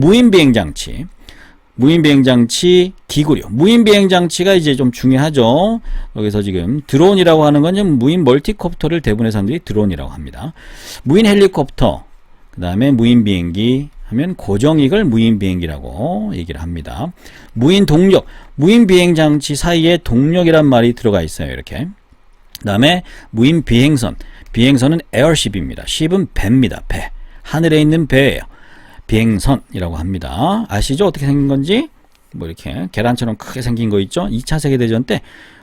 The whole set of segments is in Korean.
무인 비행 장치. 무인 비행 장치 기구류. 무인 비행 장치가 이제 좀 중요하죠. 여기서 지금 드론이라고 하는 건좀 무인 멀티콥터를 대부분의 사람들이 드론이라고 합니다. 무인 헬리콥터, 그 다음에 무인 비행기 하면 고정익을 무인 비행기라고 얘기를 합니다. 무인 동력, 무인 비행 장치 사이에 동력이란 말이 들어가 있어요. 이렇게. 그 다음에 무인 비행선. 비행선은 에어쉽입니다. 쉽은 배입니다. 배. 하늘에 있는 배예요. 비행선이라고 합니다. 아시죠? 어떻게 생긴 건지? 뭐 이렇게 계란처럼 크게 생긴 거 있죠? 2차 세계대전 때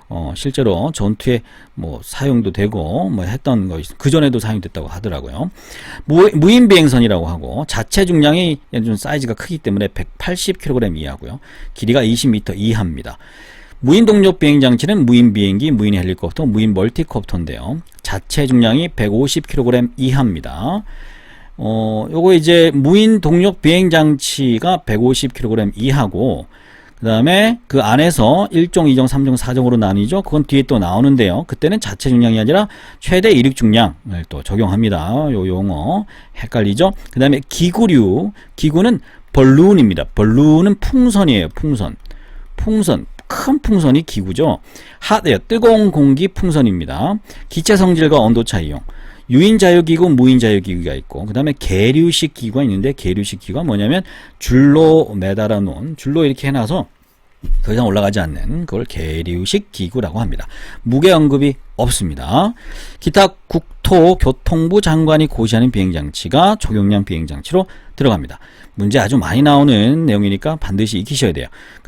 어, 실제로 전투에 뭐 사용도 되고 뭐 했던 거, 그 전에도 사용됐다고 하더라고요. 무, 무인 비행선이라고 하고 자체 중량이 좀 사이즈가 크기 때문에 180kg 이하고요. 길이가 20m 이하입니다. 무인 동력 비행 장치는 무인 비행기, 무인 헬리콥터, 무인 멀티콥터인데요. 자체 중량이 150kg 이하입니다. 어, 요거 이제 무인 동력 비행 장치가 150kg 이하고 그 다음에 그 안에서 1종, 2종, 3종, 4종으로 나뉘죠. 그건 뒤에 또 나오는데요. 그때는 자체 중량이 아니라 최대 이륙 중량을 또 적용합니다. 요 용어 헷갈리죠? 그 다음에 기구류, 기구는 벌룬입니다. 벌룬은 풍선이에요. 풍선. 풍선. 큰 풍선이 기구죠. 핫에어, 뜨거운 공기 풍선입니다. 기체 성질과 온도 차이용. 유인 자유기구, 무인 자유기구가 있고, 그 다음에 계류식 기구가 있는데, 계류식 기구가 뭐냐면, 줄로 매달아 놓은, 줄로 이렇게 해놔서, 더 이상 올라가지 않는, 그걸 계류식 기구라고 합니다. 무게 언급이 없습니다. 기타 국토 교통부 장관이 고시하는 비행장치가 초경량 비행장치로 들어갑니다. 문제 아주 많이 나오는 내용이니까 반드시 익히셔야 돼요. 그